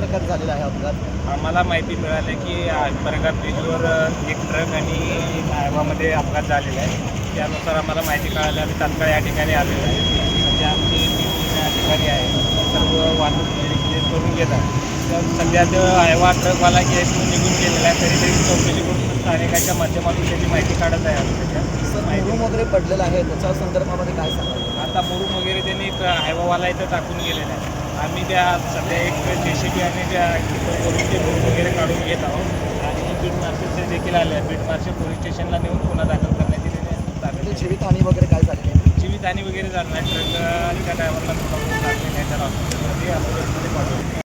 ठिकाणी झालेला आहे अपघात? आम्हाला माहिती मिळाली की परगा ब्रिजवर एक ट्रक आणि हायवामध्ये अपघात झालेला आहे. त्यानुसार आम्हाला माहिती कळाली आम्ही तात्काळ या ठिकाणी आलेलो आहे. म्हणजे आमची टीम या ठिकाणी आहे. सर्व वाहतूक क्लिअर करून घेतात. तर सध्या तो हायवा ट्रकवाला की निघून गेलेला आहे. तरी तरी चौकशी करून स्थानिकाच्या माध्यमातून त्याची माहिती काढत आहे आम्ही सर माहिती वगैरे पडलेला आहे. त्याच्या संदर्भामध्ये काय सांगाल? आता मुरुम वगैरे त्यांनी हायवावाला इथं टाकून गेलेला आहे. आम्ही त्या सध्या एक जे सी बी आणि त्या करून ते मुरुम वगैरे काढून घेत आहोत. आणि बीट मार्शलचे देखील आले आहे बीट मार्शल पोलीस स्टेशनला नेऊन गुन्हा दाखल करण्यात ताब्यात जीवितहानी वगैरे काय झाली आहे? जीवितहानी वगैरे झालं नाही. ट्रक त्या ड्रायव्हरला लागलेली आहे त्याला हॉस्पिटलमध्ये हॉस्पिटलमध्ये पाठवलं.